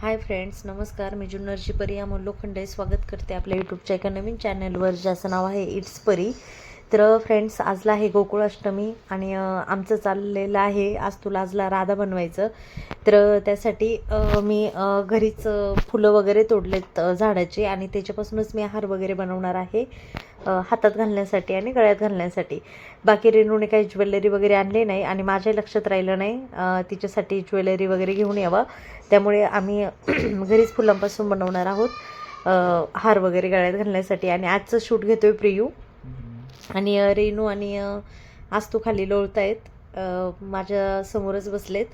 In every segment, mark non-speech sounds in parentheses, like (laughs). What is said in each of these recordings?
Hi friends नमस्कार. मी जुन्नरची परी या लोखंडे स्वागत करते आपल्या यूट्यूबच्या एका नवीन चॅनलवर ज्याचं नाव आहे इट्स परी तर फ्रेंड्स आजला आहे गोकुळाष्टमी आणि आमचं चाललेलं आहे आज तुला आजला राधा बनवायचं. तर त्यासाठी मी घरीच फुलं वगैरे तोडलेत झाडाची आणि त्याच्यापासूनच मी हार वगैरे बनवणार आहे हातात घालण्यासाठी आणि गळ्यात घालण्यासाठी. बाकी रेणूने काही ज्वेलरी वगैरे आणली नाही आणि माझ्या लक्षात राहिलं नाही तिच्यासाठी ज्वेलरी वगैरे घेऊन यावं. त्यामुळे आम्ही (clears throat) घरीच फुलांपासून बनवणार आहोत. हार वगैरे गळ्यात घालण्यासाठी. आणि आजचं शूट घेतोय प्रियू. आणि रेणू आणि आस्तू खाली लोळतायत. माझ्या समोरच बसलेत.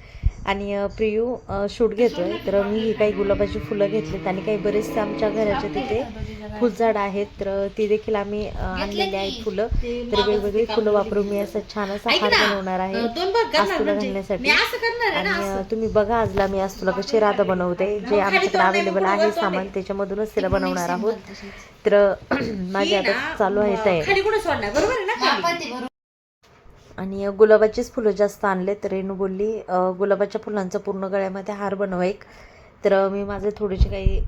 आणि अ, प्रियू शूट घेतोय. तर मी ही काही गुलाबाची फुलं घेतलीत आणि काही बरेचसे आमच्या घराच्या तिथे फुलझाड आहेत. तर ती देखील आम्ही आणलेली आहेत फुलं. तर वेगवेगळी फुलं वापरून मी असं छान असा हार बनवणार आहे. अं, दोन भाग करणार आस्तूला म्हणजे. घालण्यासाठी. मी असं करणार आहे ना आणि तुम्ही बघा आजला मी आज तुला कशी राधा बनवते. जे आमच्याकडे आहे, अवेलेबल आहे सामान आहे. त्याच्यामधूनच तिला बनवणार आहोत. तर (clears throat) माझी आता चालू आहे तयारी खाली कुठे सोडणार बरोबर आहे ना खाली? आणि गुलाबाचीच फुलं जास्त आणले तर रेणू बोलली गुलाबाच्या फुलांचा पूर्ण गळ्यामध्ये हार बनव एक. तर मी माझे थोडेसे काही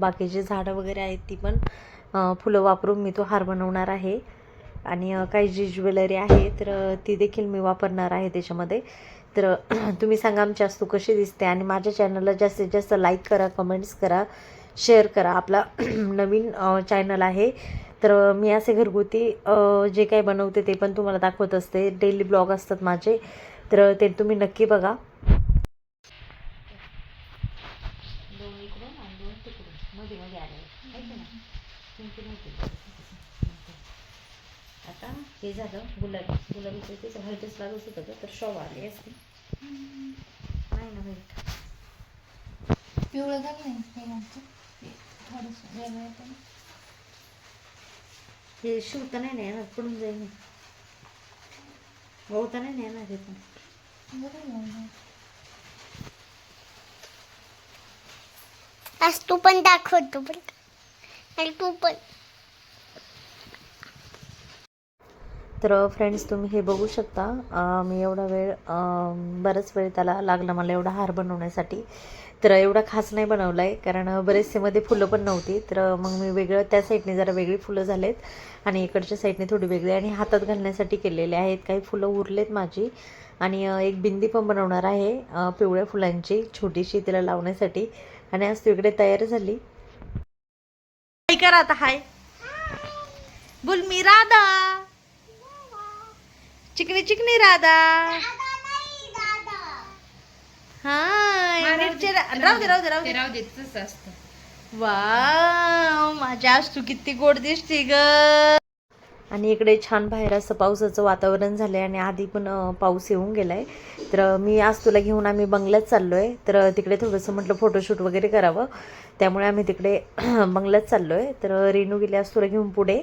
बाकीचे झाडं वगैरे आहेत ती पण फुलं वापरून मी तो हार बनवणार आहे. आणि काही जी ज्वेलरी आहे तर ती देखील मी वापरणार आहे त्याच्यामध्ये. तर तुम्ही सांगा आमची अस्तू कशी दिसते आणि माझ्या चॅनलला जास्तीत जास्त लाईक करा कमेंट्स करा शेअर करा. आपला (clears throat) नवीन चॅनल आहे. तर मी असे घरगुती जे काही बनवते ते पण तुम्हाला दाखवत असते. डेली ब्लॉग असतात माझे. तर ते तुम्ही नक्की बघा. आता हे झालं गुलाबी. गुलाबीचं तेच व्हाईटच लागत होतं तर शॉव आले असते नाही ना व्हाईट पिवळं घाल नाही? थोडंसं वेगळं. हे शिवता नाही ना येणार पडून जाईल होता नाही ना येणार हे पण. आज तू पण दाखवतो बरं का आणि तू पण. तर फ्रेंड्स तुम्ही हे बघू शकता. मी एवढा वेळ बराच वेळ त्याला लागला मला एवढा हार बनवण्यासाठी. तर एवढा खास नाही बनवला आहे कारण बरेचसे मध्ये फुलं पण नव्हती. तर मग मी वेगळं त्या साईडने जरा वेगळी फुलं झालेत आणि इकडच्या साईडने थोडी वेगळी आणि हातात घालण्यासाठी केलेले आहेत. काही फुलं उरलेत माझी आणि एक बिंदी पण बनवणार आहे पिवळ्या फुलांची छोटीशी तिला लावण्यासाठी. आणि आज तू इकडे तयार झाली. काय करा आता हाय बोल मी राधा. चिकनी चिकनी राधा. हाय नीटचे रा- राहू दे राहू दे राहू दे. ते राहू दे तसं असतं. वा माझ्या आज तू किती गोड दिसते ग. आणि इकडे छान बाहेर असं पावसाचं वातावरण झालं आहे आणि आधी पण पाऊस येऊन गेला आहे तर मी आज तुला घेऊन आम्ही बंगल्यात चाललो आहे तर तिकडे थोडंसं म्हटलं फोटोशूट वगैरे करावं. त्यामुळे आम्ही तिकडे बंगल्यात चाललो आहे तर रेणू गेली आज तुला घेऊन पुढे.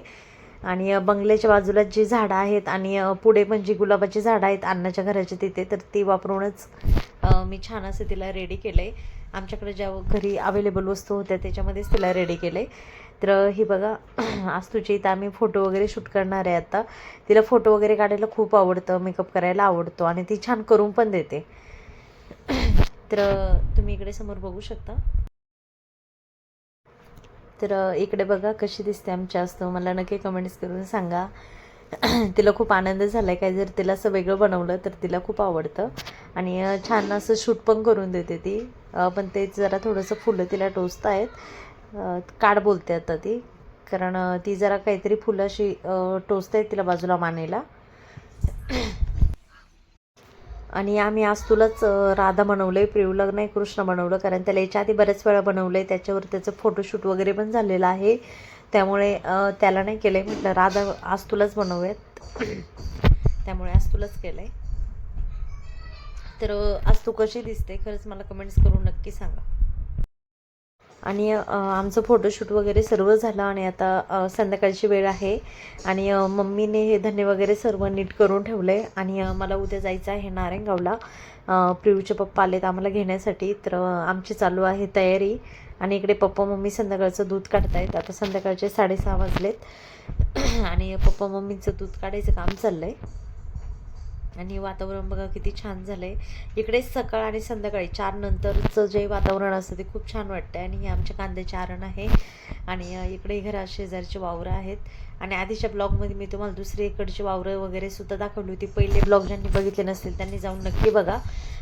आणि बंगल्याच्या बाजूला जी झाडं आहेत आणि पुढे पण जी गुलाबाची झाडं आहेत अन्नाच्या घराच्या तिथे तर ती वापरूनच मी छान असं तिला रेडी केलं आहे आमच्याकडे ज्या घरी अवेलेबल वस्तू होत्या त्याच्यामध्येच तिला रेडी केलं आहे तर ही बघा (clears throat) आज तुझ्या इथं आम्ही फोटो वगैरे शूट करणार आहे आता. तिला फोटो वगैरे काढायला खूप आवडतं मेकअप करायला आवडतो आणि ती छान करून पण देते. (clears throat) तर तुम्ही इकडे समोर बघू शकता. तर इकडे बघा कशी दिसते आमच्या असतो मला नक्की कमेंट्स करून सांगा. (clears throat) तिला खूप आनंद झाला आहे काय जर तिला असं वेगळं बनवलं तर तिला खूप आवडतं. आणि छान असं शूट पण करून देते ती. पण ते जरा थोडंसं फुलं तिला टोचत आहेत काढ काड बोलते आता ती. कारण ती जरा काहीतरी फुलं अशी टोचत आहेत तिला बाजूला मानेला. (clears throat) आणि आम्ही आज तुलाच राधा बनवलं आहे प्रियूला नाही कृष्ण बनवलं कारण त्याला याच्या आधी बऱ्याच वेळा बनवलं आहे त्याच्यावर त्याचं फोटोशूट वगैरे पण झालेलं आहे. त्यामुळे त्याला नाही केलं आहे म्हटलं राधा आज तुलाच बनवूयात. त्यामुळे आज तुलाच केलं आहे तर आज तू कशी दिसते? खरंच मला कमेंट्स करून नक्की सांगा. आणि आमचं फोटोशूट वगैरे सर्व झालं आणि आता संध्याकाळची वेळ आहे. आणि मम्मीने हे धन्य वगैरे सर्व नीट करून ठेवलं आहे आणि मला उद्या जायचं आहे नारायणगावला. प्रियूचे पप्पा आलेत आम्हाला घेण्यासाठी. तर आमची चालू आहे तयारी. आणि इकडे पप्पा मम्मी संध्याकाळचं दूध काढतायत. आता संध्याकाळचे साडेसहा वाजलेत. (clears throat) आणि पप्पा मम्मीचं दूध काढायचं काम चाललं आहे आणि वातावरण बघा किती छान झालं आहे इकडे सकाळ आणि संध्याकाळी चार नंतरचं जे वातावरण असतं ते खूप छान वाटतं आणि हे आमच्या कांद्याचे आरण आहे. आणि इकडे घरा शेजारचे वावरं आहेत. आणि आधीच्या ब्लॉगमध्ये मी तुम्हाला दुसरी इकडची वावरं वगैरे सुद्धा दाखवली होती. पहिले ब्लॉग ज्यांनी बघितले नसतील त्यांनी जाऊन नक्की बघा.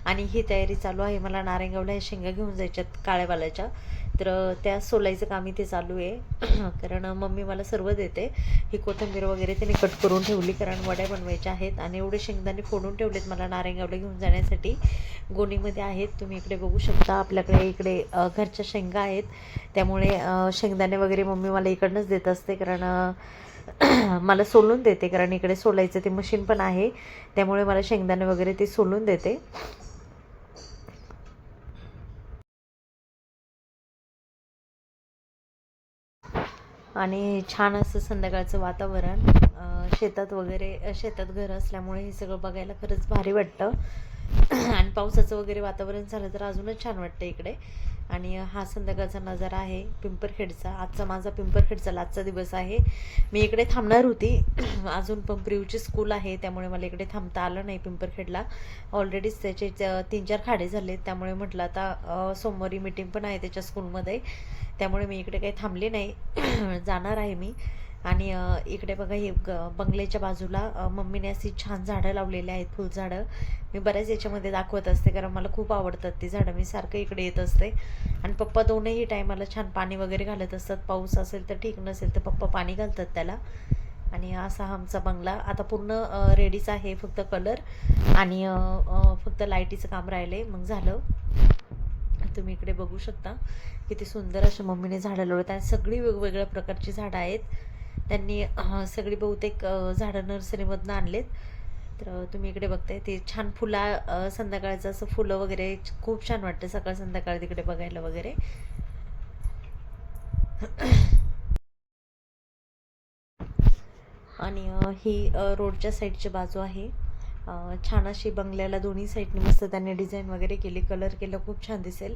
आणि ही तयारी चालू आहे. मला नारायणगावला ह्या शेंगा घेऊन जायच्यात काळ्यावाल्याच्या. तर त्या सोलायचं काम इथे चालू आहे. (clears throat) कारण मम्मी मला सर्व देते. ही कोथिंबीर वगैरे त्याने कट करून ठेवली कारण वड्या बनवायच्या आहेत. आणि एवढे शेंगदाणे फोडून ठेवलेत मला नारायणगावला घेऊन जाण्यासाठी. गोणीमध्ये आहेत तुम्ही इकडे बघू शकता. आपल्याकडे इकडे घरच्या शेंगा आहेत. त्यामुळे शेंगदाणे वगैरे मम्मी मला इकडनंच देत असते. कारण (clears throat) मला सोलून देते. कारण इकडे सोलायचं ते मशीन पण आहे. त्यामुळे मला शेंगदाणे वगैरे ते सोलून देते. आणि छान असं संध्याकाळचं वातावरण शेतात वगैरे शेतात घर असल्यामुळे हे सगळं बघायला खरंच भारी वाटतं. (clears throat) आणि पावसाचं वगैरे वातावरण झालं तर अजूनच छान वाटतं इकडे. आणि हा संध्याकाळचा नजारा आहे पिंपरखेडचा. आजचा माझा पिंपरखेडचा आजचा दिवस आहे. मी इकडे थांबणार होती. (clears throat) अजून पण प्रिवची स्कूल आहे त्यामुळे मला इकडे थांबता आलं नाही पिंपरखेडला. ऑलरेडीच त्याचे तीन चार खाडे झाले त्यामुळे म्हटलं आता सोमवारी मीटिंग पण आहे त्याच्या स्कूलमध्ये त्यामुळे मी इकडे काही थांबले नाही. (clears throat) जाणार आहे मी. आणि इकडे बघा हे बंगल्याच्या बाजूला मम्मीने अशी छान झाडं लावलेली आहेत फुलझाडं. मी बऱ्याच याच्यामध्ये दाखवत असते कारण मला खूप आवडतात ती झाडं. मी सारखं इकडे येत असते. आणि पप्पा दोनही टायमाला छान पाणी वगैरे घालत असतात. पाऊस असेल तर ठीक नसेल तर पप्पा पाणी घालतात त्याला. आणि असा हा आमचा बंगला. आता पूर्ण रेडीच आहे फक्त कलर. आणि फक्त लाईटीचं काम राहिलं मग झालं. तुम्ही इकडे बघू शकता. किती सुंदर अशा मम्मीने झाडं लावत आणि सगळी वेगवेगळ्या प्रकारची झाडं आहेत. त्यांनी सगळी बहुतेक झाडं नर्सरीमधनं आणलेत. तर तुम्ही इकडे बघताय ते छान फुला संध्याकाळचं असं फुलं वगैरे खूप छान वाटतं सकाळ संध्याकाळ तिकडे बघायला वगैरे. आणि ही रोडच्या साईडची बाजू आहे. छान अशी बंगल्याला दोन्ही साईडने मस्त त्यांनी डिझाईन वगैरे केली कलर केलं खूप छान दिसेल.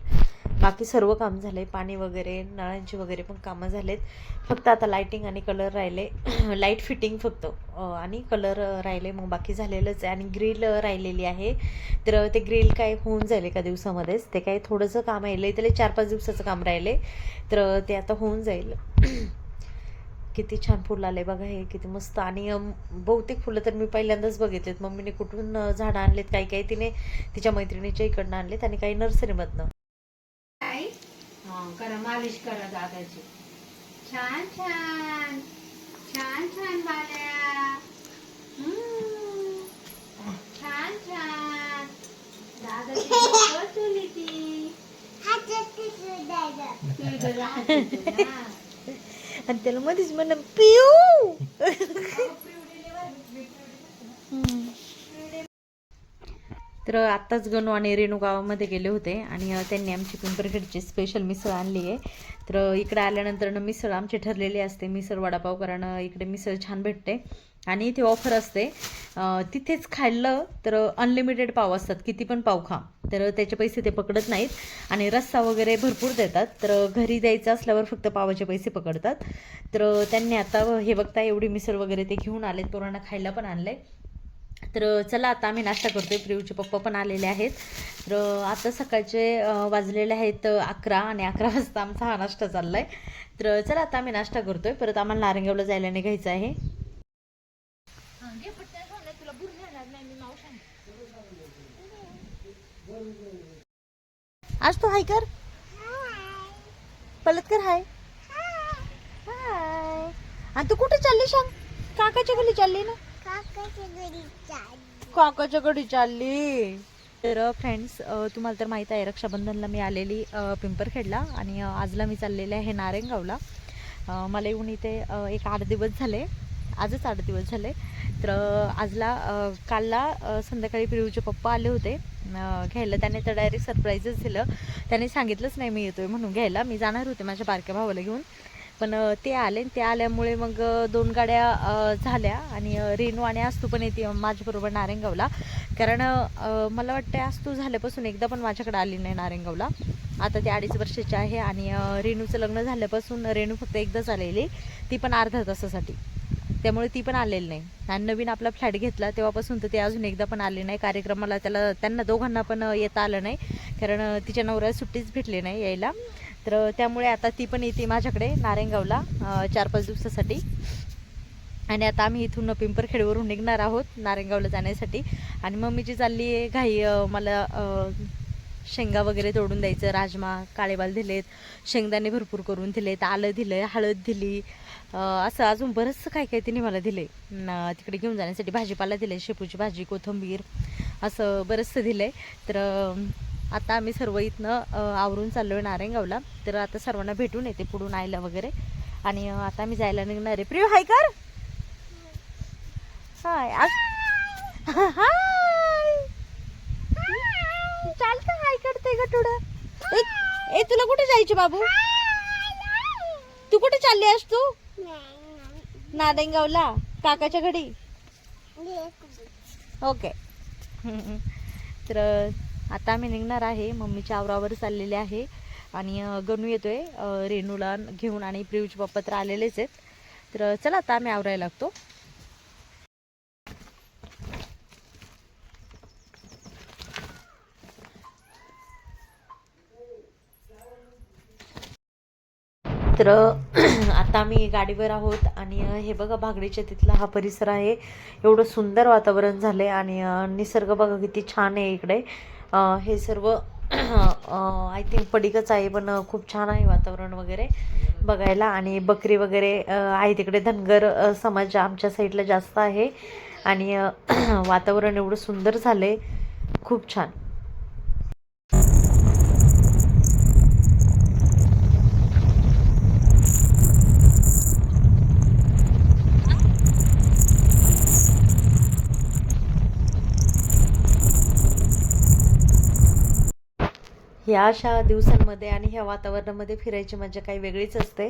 बाकी सर्व काम झालं आहे पाणी वगैरे नळांची वगैरे पण कामं झालेत. फक्त आता लाईटिंग आणि कलर राहिले. (clears throat) लाइट फिटिंग फक्त. आणि कलर राहिले मग बाकी झालेलंच आहे. आणि ग्रिल राहिलेली आहे. तर ते ग्रिल काय होऊन जाईल एका दिवसामध्येच. ते काय थोडंसं काम राहिलं त्याला चार पाच दिवसाचं काम राहिले. तर ते आता होऊन जाईल. (clears throat) किती छान फुलं आले बघा हे किती मस्त. आणि बहुतेक फुलं तर मी पहिल्यांदाच बघितलेत. मम्मीने कुठून झाडं आणलेत काही काही तिने तिच्या मैत्रिणीच्या इकडनं आणलेत आणि काही नर्सरीमधनं. आई हा करा मालिश करा दादाची. छान छान. छान छान बाल्या. छान छान. दादाची (laughs) डोकं चुली ती तुझं राहते तुला. आणि त्याला मध्येच म्हणलं पिऊ. तर आत्ताच गणू आणि रेणू गावामध्ये गेले होते आणि त्यांनी आमची पिंपरखेडची स्पेशल मिसळ आणली आहे. तर इकडे आल्यानंतरनं मिसळ आमची ठरलेली असते. मिसळ वडापाव कारण इकडे मिसळ छान भेटते. आणि इथे ऑफर असते. तिथेच खाल्लं तर अनलिमिटेड पाव असतात. किती पण पाव खा. तर त्याचे पैसे ते पकडत नाहीत. आणि रस्सा वगैरे भरपूर देतात. तर घरी द्यायचं असल्यावर फक्त पावाचे पैसे पकडतात. तर त्यांनी आता हे बघता एवढी मिसळ वगैरे ते घेऊन आलेत. पोरांना खायला पण आणलं आहे तर चला आता आम्ही नाश्ता करतोय. प्रियूचे पप्पा पण आलेले आहेत. तर आता सकाळचे वाजलेले आहेत अकरा आणि अकरा वाजता आमचा हा नाश्ता आहे तर चला आता आम्ही नाश्ता करतोय. परत आम्हाला नारंगावला जायला निघायचं आहे. आज तू हाय कर. पलत कर हाय. हाय आणि तू कुठे चालली सांग? काकाच्या घरी चालली ना? काकाच्या घरी चालली. तर फ्रेंड्स तुम्हाला तर माहीत आहे रक्षाबंधनला मी आलेली पिंपरखेडला. आणि आजला मी चाललेले आहे नारायणगावला. मला येऊन इथे एक आठ दिवस झाले. आजच आठ दिवस झाले. तर आजला कालला संध्याकाळी पिरूचे पप्पा आले होते. घ्यायला त्याने तर डायरेक्ट सरप्राईजच दिलं. त्याने सांगितलंच नाही मी येतोय म्हणून घ्यायला. मी जाणार होते माझ्या बारक्या भावाला घेऊन. पण ते आले ते आल्यामुळे मग दोन गाड्या झाल्या आणि रेणू आणि आस्तू पण येते माझ्याबरोबर नारायणगावला. कारण मला वाटतं आस्तू झाल्यापासून एकदा पण माझ्याकडे आली नाही नारायणगावला. आता ती अडीच वर्षाची आहे आणि रेणूचं लग्न झाल्यापासून रेणू फक्त एकदाच आलेली. ती पण अर्ध्या तासासाठी. त्यामुळे ती पण आलेली नाही. आणि नवीन आपला फ्लॅट घेतला तेव्हापासून तर ते अजून एकदा पण आले नाही. कार्यक्रमाला त्याला त्यांना दोघांना पण येता आलं नाही. कारण तिच्या नवऱ्याला सुट्टीच भेटली नाही यायला. तर त्यामुळे आता ती पण येते माझ्याकडे नारायणगावला चार पाच दिवसासाठी. आणि आता आम्ही इथून पिंपरखेडवरून निघणार आहोत नारायणगावला जाण्यासाठी. आणि मम्मीची चालली आहे घाई मला शेंगा वगैरे तोडून द्यायचं राजमा काळेबाल दिलेत शेंगदाणे भरपूर करून दिलेत आलं दिलं हळद दिली असं अजून बरंचसं काय काय तिने मला दिले न, तिकडे घेऊन जाण्यासाठी भाजीपाला दिले शेपूची भाजी कोथिंबीर असं बरंचसं दिलं आहे तर आता आम्ही सर्व इथनं आवरून चाललो आहे नारायणगावला. तर आता सर्वांना भेटून येते पुढून आयला वगैरे. आणि आता आम्ही जायला निघणार आहे. प्रिय हाय कर. हाय आज हाय. चालतं हाय करते ग थोडं. ए ए, तुला कुठे जायचे बाबू? तू कुठे चालली आहेस तू? नादेंगावला? काकाच्या घरी? ओके. तर आता आम्ही निघणार आहे. मम्मीच्या आवरावर चाललेले आहे. आणि गणू येतोय. रेणूला घेऊन आणि प्रियूचे पप्पा तर आलेलेच आहेत. तर चला आता आम्ही आवरायला लागतो. तर (clears throat) आता आम्ही गाडीवर आहोत आणि हे बघा भागडीच्या तिथला हा परिसर आहे. एवढं सुंदर वातावरण झालं आहे आणि निसर्ग बघा किती छान आहे इकडे. हे सर्व आय थिंक पडिकच आहे पण खूप छान आहे वातावरण वगैरे बघायला. आणि बकरी वगैरे आहे तिकडे. धनगर समाज आमच्या साईडला जास्त आहे. आणि (clears throat) वातावरण एवढं सुंदर झालं आहे खूप छान. ह्या अशा दिवसांमध्ये आणि ह्या वातावरणामध्ये फिरायची मजा काही वेगळीच असते.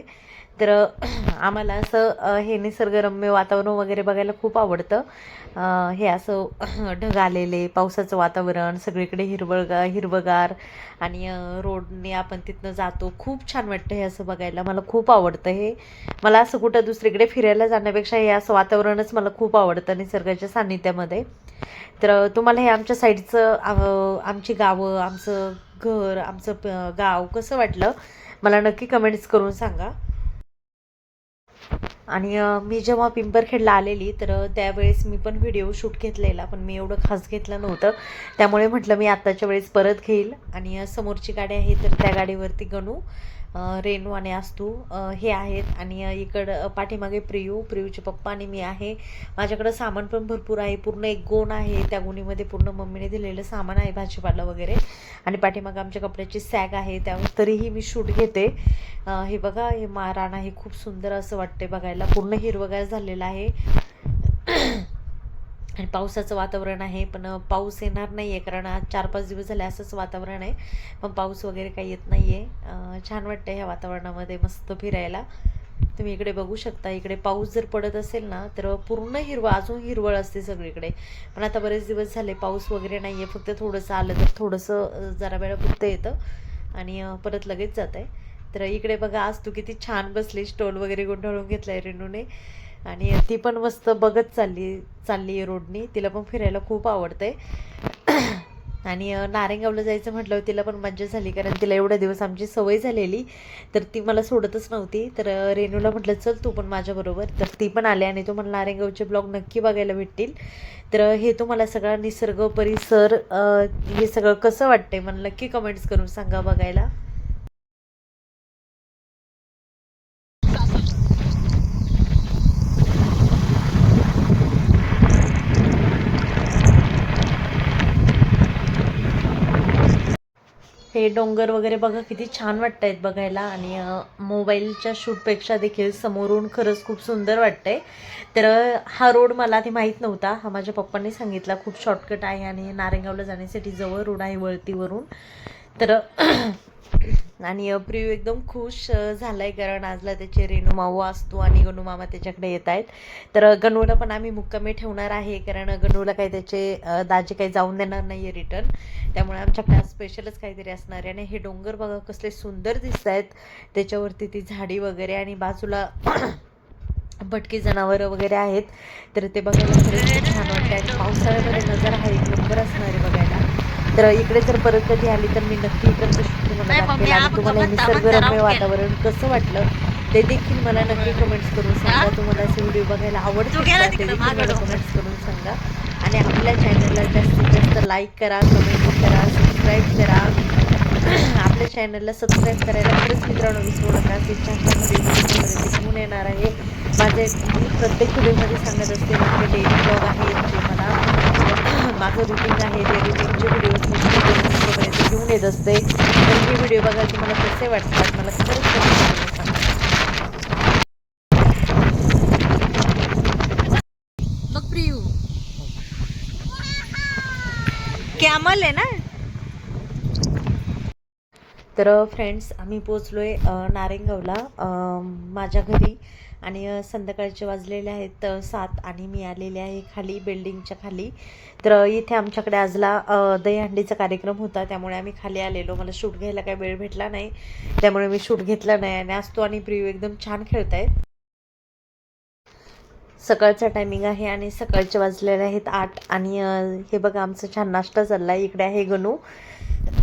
तर (clears throat) आम्हाला असं हे निसर्गरम्य वातावरण वगैरे बघायला खूप आवडतं. हे असं (clears throat) ढग आलेले पावसाचं वातावरण सगळीकडे हिरवळगा हिरवगार आणि रोडने आपण तिथनं जातो. खूप छान वाटतं हे असं बघायला. मला खूप आवडतं हे. मला असं कुठं दुसरीकडे फिरायला जाण्यापेक्षा हे असं वातावरणच मला खूप आवडतं निसर्गाच्या सान्निध्यामध्ये. तर तुम्हाला हे आमच्या साईडचं आमची गावं आमचं घर आमचं प- गाव कसं वाटलं? मला नक्की कमेंट्स करून सांगा. आणि मी जेव्हा पिंपरखेडला आलेली तर त्यावेळेस मी पण व्हिडिओ शूट घेतलेला पण मी एवढं खास घेतलं नव्हतं. त्यामुळे म्हटलं मी आत्ताच्या वेळेस परत घेईल. आणि समोरची गाडी आहे तर त्या गाडीवरती गणू. रेणू आणि आस्तू हे आहेत. आणि इकडं पाठीमागे प्रियू. प्रियूचे पप्पा आणि मी आहे. माझ्याकडं सामान पण भरपूर आहे. पूर्ण एक गोण आहे. त्या गोणीमध्ये पूर्ण मम्मीने दिलेलं सामान आहे भाजीपाला वगैरे. आणि पाठीमागे आमच्या कपड्याची सॅग आहे. त्यावर तरीही मी शूट घेते. हे बघा हे माराण आहे खूप सुंदर असं वाटते बघायला. पूर्ण हिरवगार झालेलं आहे. आणि पावसाचं वातावरण आहे पण पाऊस येणार नाही आहे कारण आज चार पाच दिवस झाले असंच वातावरण आहे पण पाऊस वगैरे काही येत नाही आहे छान वाटतं ह्या वातावरणामध्ये मस्त फिरायला. तुम्ही इकडे बघू शकता इकडे पाऊस जर पडत असेल ना तर पूर्ण हिरवळ अजून हिरवळ असते सगळीकडे. पण आता बरेच दिवस झाले पाऊस वगैरे नाही आहे फक्त थोडंसं आलं तर थोडंसं जरा वेळ फक्त येतं आणि परत लगेच जात आहे तर इकडे बघा आज तू किती छान बसली स्टॉल वगैरे गुंडाळून आहे रेणूने. आणि ती पण मस्त बघत चालली चालली आहे रोडनी. तिला पण फिरायला खूप आवडते (clears throat) आणि नारेंगावला जायचं म्हटलं तिला पण मज्जा झाली कारण तिला एवढ्या दिवस आमची सवय झालेली. तर ती मला सोडतच नव्हती. तर रेणूला म्हटलं चल तू पण माझ्याबरोबर तर ती पण आली आणि तुम्हाला नारेंगावचे ब्लॉग नक्की बघायला भेटतील. तर हे तुम्हाला सगळा निसर्ग परिसर हे सगळं कसं वाटतंय मला नक्की कमेंट्स करून सांगा बघायला. हे डोंगर वगैरे बघा किती छान वाटत आहेत बघायला. आणि मोबाईलच्या शूटपेक्षा देखील समोरून खरंच खूप सुंदर वाटतंय. तर हा रोड मला आधी माहीत नव्हता. हा माझ्या पप्पांनी सांगितला. खूप शॉर्टकट आहे आणि नारंगावला जाण्यासाठी जवळ रोड आहे वळतीवरून तर (clears throat) आणि अप्रियू प्रियू एकदम खुश झाला झालाय कारण आजला त्याचे रेणू माऊ असतो आणि गणू मामा त्याच्याकडे येत आहेत. तर गणूला पण आम्ही मुक्कामी ठेवणार आहे कारण गणूला काही त्याचे दाजे काही जाऊन देणार नाही आहे रिटर्न त्यामुळे आमच्याकडे आज स्पेशलच काहीतरी असणार आहे आणि हे डोंगर बघा कसले सुंदर दिसत आहेत. त्याच्यावरती ती झाडी वगैरे आणि बाजूला (clears throat) भटकी जनावरं वगैरे आहेत. तर ते बघायला खरंच छान वाटतं आणि पावसाळ्यामध्ये नजर हा एक नंबर असणार आहे बघायला. तर इकडे जर परत कधी आली तर मी नक्की इकडचं शूट तुम्हाला दाखवेल आणि तुम्हाला निसर्गरम्य वातावरण कसं वाटलं ते देखील मला नक्की कमेंट्स करून सांगा. तुम्हाला असे व्हिडिओ बघायला आवडतात का? ते देखील मला कमेंट्स करून सांगा. आणि आपल्या चॅनलला जास्तीत जास्त लाईक करा कमेंट करा सबस्क्राईब करा. (clears throat) आपल्या चॅनलला सबस्क्राईब करायला खरंच मित्रांनो विसरू नका. त्याच्यामध्ये घेऊन येणार आहे. माझे मी प्रत्येक व्हिडिओमध्ये सांगत असते माझे डेली ब्लॉग आहे जे मला माझं रुटीन आहे ते रुटीनचे व्हिडिओ घेऊन येत असते. तर हे व्हिडिओ बघा तुम्हाला कसे वाटतात मला खरंच प्रियू. कॅमल आहे ना? तर फ्रेंड्स आम्ही पोचलो आहे नारेंगावला. माझ्या घरी आणि संध्याकाळचे वाजलेले आहेत सात आणि मी आलेले आहे खाली बिल्डिंगच्या खाली. तर इथे आमच्याकडे आजला दहीहंडीचा कार्यक्रम होता त्यामुळे आम्ही खाली आलेलो. मला शूट घ्यायला काही वेळ भेटला नाही त्यामुळे मी शूट घेतला नाही आणि आज तो आणि प्रियू एकदम छान खेळत आहेत सकाळचा टायमिंग आहे आणि सकाळचे वाजलेले आहेत आठ आणि हे बघा आमचं छान नाश्ता चालला आहे इकडे आहे गणू.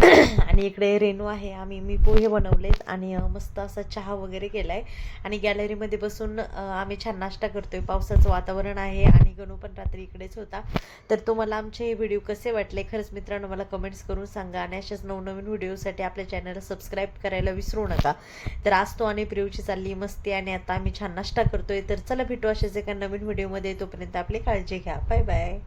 (coughs) आणि इकडे रेणू आहे. आम्ही मी पोहे बनवलेत आणि मस्त असा चहा वगैरे केला आहे आणि गॅलरीमध्ये बसून आम्ही छान नाश्ता करतो आहे पावसाचं वातावरण आहे आणि गणू पण रात्री इकडेच होता. तर तुम्हाला आमचे हे व्हिडिओ कसे वाटले? खरंच मित्रांनो मला कमेंट्स करून सांगा आणि अशाच नवनवीन व्हिडिओसाठी आपल्या चॅनलला सबस्क्राईब करायला विसरू नका. तर आज तो आणि प्रियूची चालली मस्ती आणि आता आम्ही छान नाश्ता करतोय. तर चला भेटू अशाच एका नवीन व्हिडिओमध्ये तोपर्यंत आपली काळजी घ्या. Bye bye